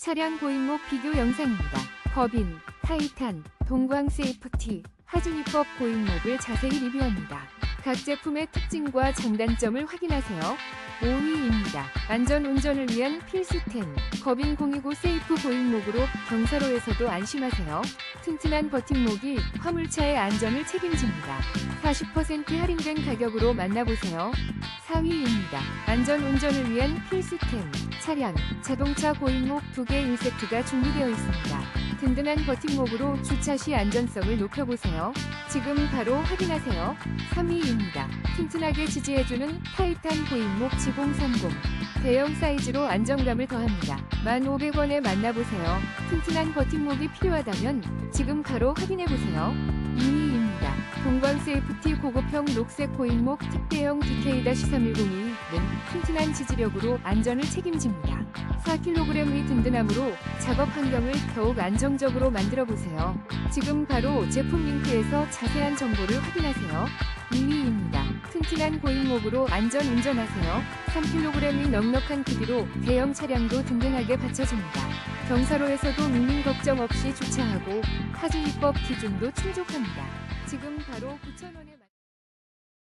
차량 고인목 비교 영상입니다. 법인, 타이탄, 동광 세이프티, 하준이법 고인목을 자세히 리뷰합니다. 각 제품의 특징과 장단점을 확인하세요. 5위입니다. 안전 운전을 위한 필수템. 법인 029 세이프 고인목으로 경사로에서도 안심하세요. 튼튼한 버팀목이 화물차의 안전을 책임집니다. 40% 할인된 가격으로 만나보세요. 4위입니다. 안전 운전을 위한 필수템. 차량, 자동차 고인목 2개 1세트가 준비되어 있습니다. 든든한 버팀목으로 주차 시 안전성을 높여보세요. 지금 바로 확인하세요. 3위입니다. 튼튼하게 지지해주는 타이탄 고인목 7030. 대형 사이즈로 안정감을 더합니다. 1,500원에 만나보세요. 튼튼한 버팀목이 필요하다면 지금 바로 확인해보세요. 2위입니다. 동광 세이프티 고급형 녹색 고인목 특대형 DK-3102는 튼튼한 지지력으로 안전을 책임집니다. 4kg의 든든함으로 작업 환경을 더욱 안정적으로 만들어 보세요. 지금 바로 제품 링크에서 자세한 정보를 확인하세요. 2위입니다. 튼튼한 고인목으로 안전 운전하세요. 3kg의 넉넉한 크기로 대형 차량도 든든하게 받쳐줍니다. 경사로에서도 민민 걱정 없이 주차하고 하중입법 기준도 충족합니다. 지금 바로 9,000원에